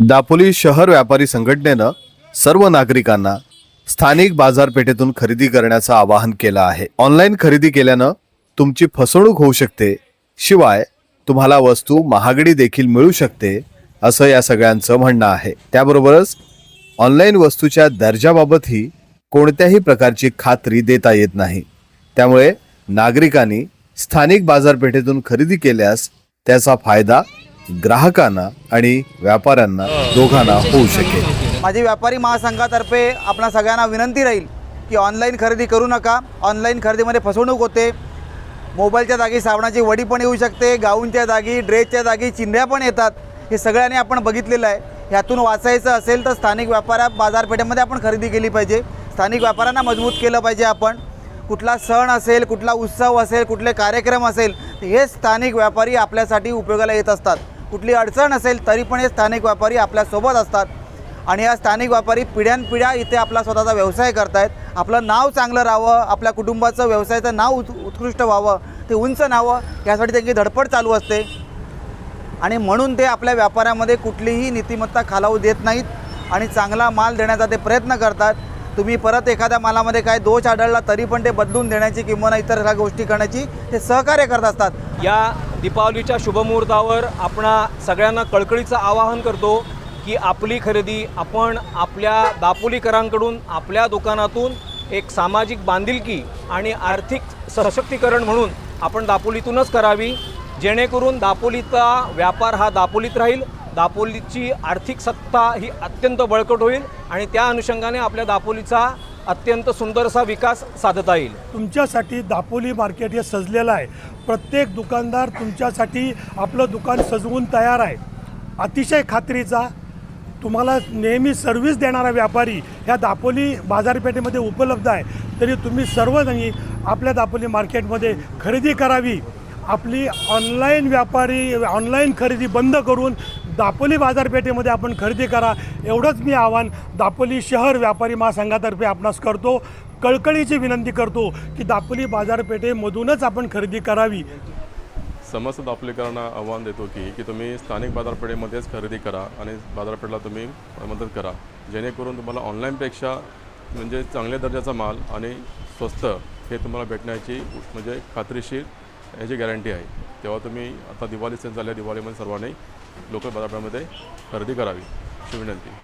दापोली शहर व्यापारी संघटनेनं सर्व नागरिकांना स्थानिक बाजारपेठेतून खरेदी करण्याचं आवाहन केलं आहे. ऑनलाईन खरेदी केल्यानं तुमची फसवणूक होऊ शकते. शिवाय तुम्हाला वस्तू महागडी देखील मिळू शकते असं या सगळ्यांचं म्हणणं आहे. त्याबरोबरच ऑनलाईन वस्तूच्या दर्जाबाबतही कोणत्याही प्रकारची खात्री देता येत नाही. त्यामुळे नागरिकांनी स्थानिक बाजारपेठेतून खरेदी केल्यास त्याचा फायदा ग्राहकांना आणि व्यापाऱ्यांना दोघांना होऊ शकेल. माझी व्यापारी महासंघातर्फे आपणा सगळ्यांना विनंती राहील की ऑनलाईन खरेदी करू नका. ऑनलाईन खरेदीमध्ये फसवणूक होते. मोबाईलच्या जागी साबणाची वडी पण येऊ शकते गाऊनच्या जागी ड्रेसच्या जागी चिंध्या पण येतात. हे सगळ्यांनी आपण बघितलेलं आहे. ह्यातून वाचायचं असेल तर स्थानिक व्यापाऱ्या बाजारपेठेमध्ये आपण खरेदी केली पाहिजे. स्थानिक व्यापाऱ्यांना मजबूत केलं पाहिजे आपण. कुठला सण असेल कुठला उत्सव असेल कुठले कार्यक्रम असेल तर हे स्थानिक व्यापारी आपल्यासाठी उपयोगाला येत असतात. कुठली अडचण असेल तरी पण हे स्थानिक व्यापारी आपल्यासोबत असतात. आणि या स्थानिक व्यापारी पिढ्यानपिढ्या इथे आपला स्वतःचा व्यवसाय करतायत. आपलं नाव चांगलं राहावं आपल्या कुटुंबाचं व्यवसायाचं नाव उत् उत्कृष्ट व्हावं ते उंच न्हावं यासाठी त्यांची धडपड चालू असते. आणि म्हणून ते आपल्या व्यापारामध्ये कुठलीही नीतिमत्ता खालावू देत नाहीत आणि चांगला माल देण्याचा ते प्रयत्न करतात. तुम्ही परत एखाद्या मालामध्ये काय दोष आढळला तरी पण ते बदलून देण्याची किंवा इतर ह्या गोष्टी करण्याची ते सहकार्य करत असतात. या दीपावलीच्या शुभमुहूर्तावर आपणा सगळ्यांना कळकळीचं आवाहन करतो की आपली खरेदी आपण आपल्या दापोलीकरांकडून आपल्या दुकानातून एक सामाजिक बांधिलकी आणि आर्थिक सशक्तीकरण म्हणून आपण दापोलीतूनच करावी. जेणेकरून दापोलीचा व्यापार हा दापोलीत राहील. दापोलीची आर्थिक सत्ता ही अत्यंत बळकट होईल आणि त्या अनुषंगाने आपल्या दापोलीचा अत्यंत सुंदरसा विकास साधता येईल. तुमच्यासाठी दापोली मार्केट हे सजलेलं आहे. प्रत्येक दुकानदार तुमच्यासाठी आपलं दुकान सजवून तयार आहे. अतिशय खात्रीचा तुम्हाला नेहमी सर्व्हिस देणारा व्यापारी ह्या दापोली बाजारपेठेमध्ये उपलब्ध आहे. तरी तुम्ही सर्वजणी आपल्या दापोली मार्केटमध्ये खरेदी करावी. आपली ऑनलाईन व्यापारी ऑनलाईन खरेदी बंद करून दापोली बाजारपेठेमध्ये आपण खरेदी करा एवढंच मी आवाहन दापोली शहर व्यापारी महासंघातर्फे आपणास करतो. कळकळीची विनंती करतो की दापोली बाजारपेठेमधूनच आपण खरेदी करावी. समस्त दापोलीकरांना आव्हान देतो की की तुम्ही स्थानिक बाजारपेठेमध्येच खरेदी करा आणि बाजारपेठेला तुम्ही मदत करा. जेणेकरून तुम्हाला ऑनलाईनपेक्षा म्हणजे चांगल्या दर्जाचा माल आणि स्वस्त हे तुम्हाला भेटण्याची म्हणजे खात्रीशीर याची गॅरंटी आहे. तेव्हा तुम्ही आता दिवाळी सण झाल्या दिवाळीमध्ये सर्वांनी लोकल बाजारपेठामध्ये खरेदी करावी अशी विनंती.